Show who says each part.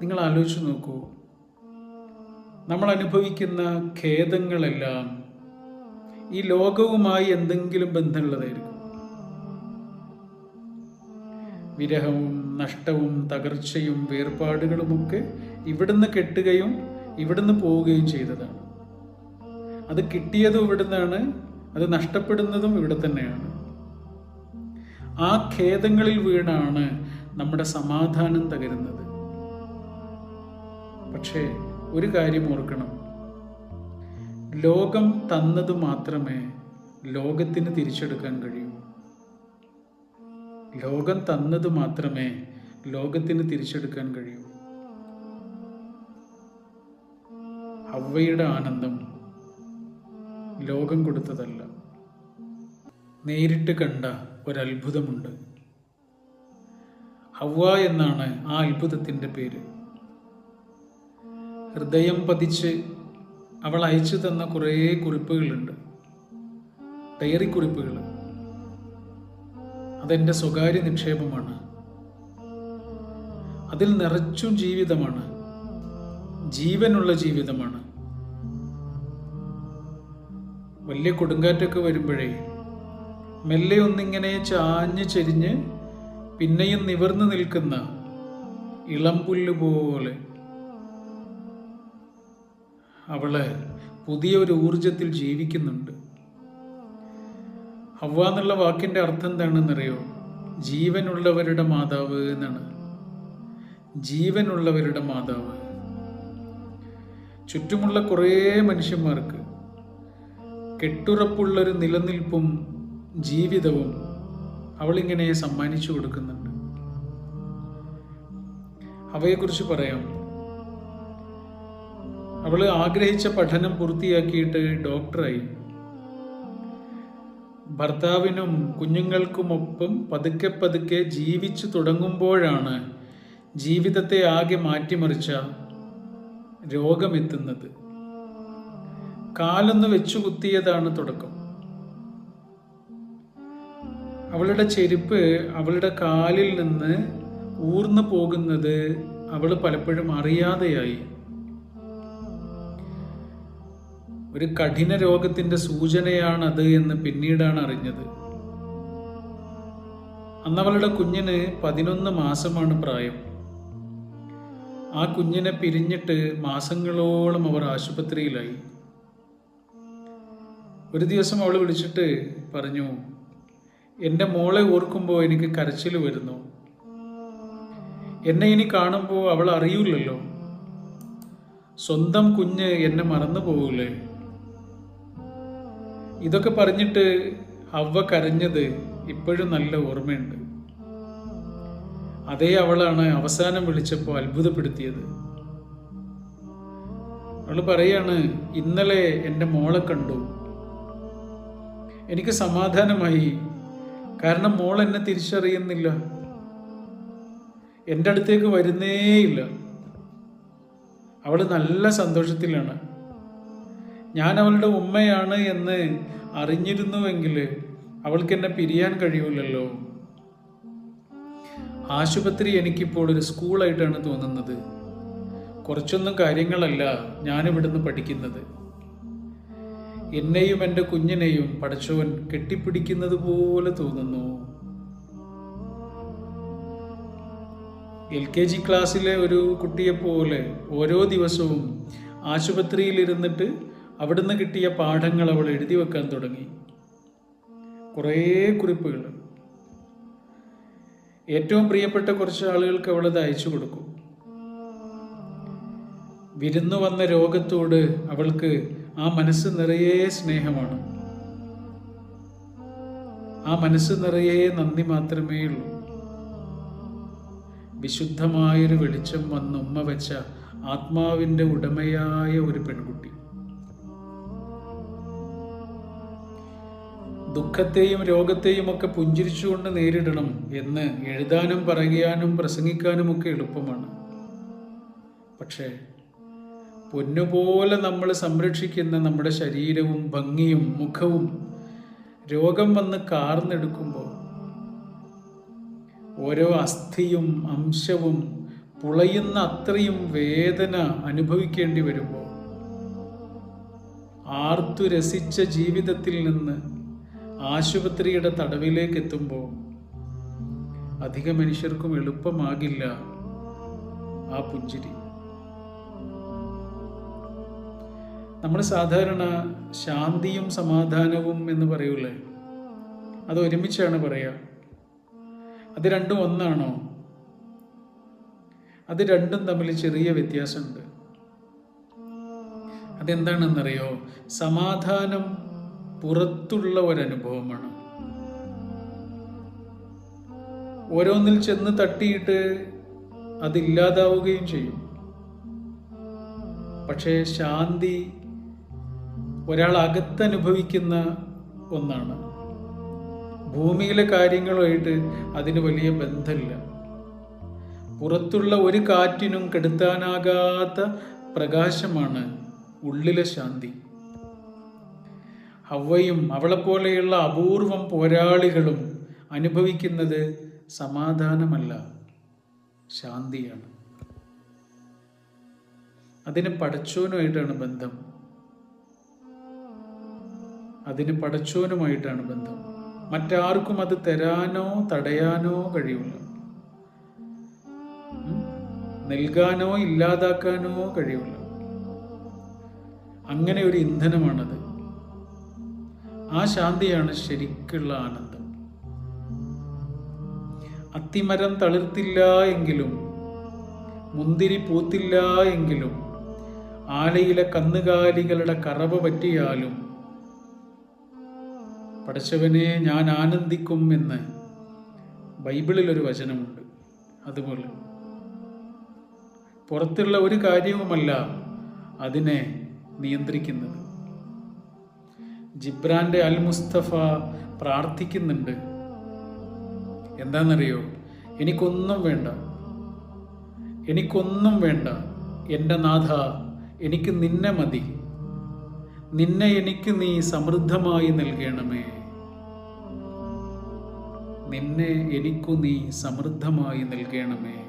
Speaker 1: നിങ്ങൾ ആലോചിച്ച് നോക്കൂ. നമ്മൾ അനുഭവിക്കുന്ന ഖേദങ്ങളെല്ലാം ഈ ലോകവുമായി എന്തെങ്കിലും ബന്ധമുള്ളതായിരിക്കും. വിരഹവും നഷ്ടവും തകർച്ചയും വേർപാടുകളുമൊക്കെ ഇവിടുന്ന് കെട്ടുകയും ഇവിടുന്ന് പോവുകയും ചെയ്തതാണ്. അത് കിട്ടിയതും ഇവിടുന്നാണ് അത് നഷ്ടപ്പെടുന്നതും ഇവിടെ തന്നെയാണ്. ആ ഖേദങ്ങളിൽ വീണാണ് നമ്മുടെ സമാധാനം തകരുന്നത്. പക്ഷേ ഒരു കാര്യം ഓർക്കണം. ലോകം തന്നത് മാത്രമേ ലോകത്തിന് തിരിച്ചെടുക്കാൻ കഴിയൂ. ലോകം തന്നത് മാത്രമേ ലോകത്തിന് തിരിച്ചെടുക്കാൻ കഴിയൂ. അവയുടെ ആനന്ദം ലോകം കൊടുത്തതല്ല. നേരിട്ട് കണ്ട ഒരത്ഭുതമുണ്ട്. ഹവ്വ എന്നാണ് ആ അത്ഭുതത്തിന്റെ പേര്. ഹൃദയം പതിച്ച് അവൾ അയച്ചു തന്ന കുറേ കുറിപ്പുകളുണ്ട്. ഡയറി കുറിപ്പുകൾ അതെന്റെ സ്വകാര്യ നിക്ഷേപമാണ്. അതിൽ നിറച്ചും ജീവിതമാണ്. ജീവനുള്ള ജീവിതമാണ്. വലിയ കൊടുങ്കാറ്റൊക്കെ വരുമ്പോഴേ മെല്ലെ ഒന്നിങ്ങനെ ചാഞ്ഞ് ചെരിഞ്ഞ് പിന്നെയും നിവർന്നു നിൽക്കുന്ന ഇളം പോലെ അവൾ പുതിയൊരു ഊർജത്തിൽ ജീവിക്കുന്നുണ്ട്. ഹവ്വ എന്നുള്ള വാക്കിന്റെ അർത്ഥം എന്താണെന്നറിയോ? ജീവനുള്ളവരുടെ മാതാവ് എന്നാണ്. ജീവനുള്ളവരുടെ മാതാവ്. ചുറ്റുമുള്ള കുറേ മനുഷ്യന്മാർക്ക് കെട്ടുറപ്പുള്ളൊരു നിലനിൽപ്പും ജീവിതവും അവളിങ്ങനെ സമ്മാനിച്ചു കൊടുക്കുന്നുണ്ട്. അവയെക്കുറിച്ച് പറയാം. അവൾ ആഗ്രഹിച്ച പഠനം പൂർത്തിയാക്കിയിട്ട് ഡോക്ടറായി. ഭർത്താവിനും കുഞ്ഞുങ്ങൾക്കുമൊപ്പം പതുക്കെ പതുക്കെ ജീവിച്ചു തുടങ്ങുമ്പോഴാണ് ജീവിതത്തെ ആകെ മാറ്റിമറിച്ച രോഗമെത്തുന്നത്. കാലൊന്ന് വെച്ചു കുത്തിയതാണ് തുടക്കം. അവളുടെ ചെരുപ്പ് അവളുടെ കാലിൽ നിന്ന് ഊർന്നു പോകുന്നത് അവൾ പലപ്പോഴും അറിയാതെയായി. ഒരു കഠിന രോഗത്തിന്റെ സൂചനയാണത് എന്ന് പിന്നീടാണ് അറിഞ്ഞത്. അന്ന് അവളുടെ കുഞ്ഞിന് പതിനൊന്ന് മാസമാണ് പ്രായം. ആ കുഞ്ഞിനെ പിരിഞ്ഞിട്ട് മാസങ്ങളോളം അവർ ആശുപത്രിയിലായി. ഒരു ദിവസം അവൾ വിളിച്ചിട്ട് പറഞ്ഞു എന്റെ മോളെ ഓർക്കുമ്പോൾ എനിക്ക് കരച്ചിൽ വരുന്നു. എന്നെ ഇനി കാണുമ്പോൾ അവൾ അറിയില്ലല്ലോ. സ്വന്തം കുഞ്ഞ് എന്നെ മറന്നു പോകൂലേ ഇതൊക്കെ പറഞ്ഞിട്ട് അവ കരഞ്ഞത് ഇപ്പോഴും നല്ല ഓർമ്മയുണ്ട്. അതേ അവളാണ് അവസാനം വിളിച്ചപ്പോൾ അത്ഭുതപ്പെടുത്തിയത്. അവൾ പറയാണ് ഇന്നലെ എന്റെ മോളെ കണ്ടു. എനിക്ക് സമാധാനമായി. കാരണം മോൾ എന്നെ തിരിച്ചറിയുന്നില്ല. എന്റെ അടുത്തേക്ക് വരുന്നേയില്ല. അവൾ നല്ല സന്തോഷത്തിലാണ്. ഞാൻ അവളുടെ ഉമ്മയാണ് എന്ന് അറിഞ്ഞിരുന്നുവെങ്കിൽ അവൾക്ക് എന്നെ പിരിയാൻ കഴിയൂലല്ലോ. ആശുപത്രി എനിക്കിപ്പോൾ ഒരു സ്കൂളായിട്ടാണ് തോന്നുന്നത്. കുറച്ചൊന്നും കാര്യങ്ങളല്ല ഞാനിവിടുന്ന് പഠിക്കുന്നത്. എന്നെയും എന്റെ കുഞ്ഞിനെയും പഠിച്ചവൻ കെട്ടിപ്പിടിക്കുന്നത് പോലെ തോന്നുന്നു. എൽ കെ ജി ക്ലാസ്സിലെ ഒരു കുട്ടിയെപ്പോലെ ഓരോ ദിവസവും ആശുപത്രിയിൽ ഇരുന്നിട്ട് അവിടുന്ന് കിട്ടിയ പാഠങ്ങൾ അവൾ എഴുതി വെക്കാൻ തുടങ്ങി. കുറേ കുറിപ്പുകൾ. ഏറ്റവും പ്രിയപ്പെട്ട കുറച്ച് ആളുകൾക്ക് അവളത് അയച്ചു കൊടുക്കും. വിരുന്നു വന്ന രോഗത്തോട് അവൾക്ക് ആ മനസ്സ് നിറയെ സ്നേഹമാണ്. ആ മനസ്സ് നിറയെ നന്ദി മാത്രമേ ഉള്ളൂ. വിശുദ്ധമായൊരു വെളിച്ചം വന്ന് ഉമ്മ വെച്ച ആത്മാവിന്റെ ഉടമയായ ഒരു പെൺകുട്ടി. ദുഃഖത്തെയും രോഗത്തെയും ഒക്കെ പുഞ്ചിരിച്ചുകൊണ്ട് നേരിടണം എന്ന് എഴുതാനും പറയാനും പ്രസംഗിക്കാനും ഒക്കെ എളുപ്പമാണ്. പക്ഷേ പൊന്നുപോലെ നമ്മൾ സംരക്ഷിക്കുന്ന നമ്മുടെ ശരീരവും ഭംഗിയും മുഖവും രോഗം വന്ന് കാർന്നെടുക്കുമ്പോൾ ഓരോ അസ്ഥിയും അംശവും പുളയുന്ന അത്രയും വേദന അനുഭവിക്കേണ്ടി വരുമ്പോൾ ആർത്തു രസിച്ച ജീവിതത്തിൽ നിന്ന് ആശുപത്രിയുടെ തടവിലേക്ക് എത്തുമ്പോൾ അധിക മനുഷ്യർക്കും എളുപ്പമാകില്ല ആ പുഞ്ചിരി. നമ്മൾ സാധാരണ ശാന്തിയും സമാധാനവും എന്ന് പറയൂലേ? അത് ഒരുമിച്ചാണ് പറയുക അത് രണ്ടും ഒന്നാണോ? അത് രണ്ടും തമ്മിൽ ചെറിയ വ്യത്യാസമുണ്ട്. അതെന്താണെന്നറിയോ? സമാധാനം പുറത്തുള്ള ഒരനുഭവമാണ് ഓരോന്നിൽ ചെന്ന് തട്ടിയിട്ട് അതില്ലാതാവുകയും ചെയ്യും. പക്ഷേ ശാന്തി ഒരാൾ അകത്തനുഭവിക്കുന്ന ഒന്നാണ്. ഭൂമിയിലെ കാര്യങ്ങളുമായിട്ട് അതിന് വലിയ ബന്ധമില്ല. പുറത്തുള്ള ഒരു കാറ്റിനും കെടുത്താനാകാത്ത പ്രകാശമാണ് ഉള്ളിലെ ശാന്തി. ഹവയും അവളെപ്പോലെയുള്ള അപൂർവം പോരാളികളും അനുഭവിക്കുന്നത് സമാധാനമല്ല ശാന്തിയാണ്. അതിന് പടച്ചോനുമായിട്ടാണ് ബന്ധം. അതിന് പടച്ചോനുമായിട്ടാണ് ബന്ധം. മറ്റാർക്കും അത് തരാനോ തടയാനോ കഴിയില്ല. നൽകാനോ ഇല്ലാതാക്കാനോ കഴിയില്ല. അങ്ങനെ ഒരു ഇന്ധനമാണത്. ആ ശാന്തിയാണ് ശരിക്കുള്ള ആനന്ദം. അത്തിമരം തളിർത്തില്ല എങ്കിലും മുന്തിരി പൂത്തില്ല എങ്കിലും ആലയിലെ കന്നുകാലികളുടെ കറവ പറ്റിയാലും പടച്ചവനെ ഞാൻ ആനന്ദിക്കും എന്ന് ബൈബിളിൽ ഒരു വചനമുണ്ട്. അതുപോലെ പുറത്തുള്ള ഒരു കാര്യവുമല്ല അതിനെ നിയന്ത്രിക്കുന്നത്. ജിബ്രാന്റെ അൽ മുസ്തഫ പ്രാർത്ഥിക്കുന്നുണ്ട്. എന്താണെന്നറിയോ? എനിക്കൊന്നും വേണ്ട. എനിക്കൊന്നും വേണ്ട. എന്റെ നാഥ എനിക്ക് നിന്നെ മതി. നിന്നെ എനിക്ക് നീ സമൃദ്ധമായി നൽകണമേ. നിന്നെ എനിക്കു നീ സമൃദ്ധമായി നൽകണമേ.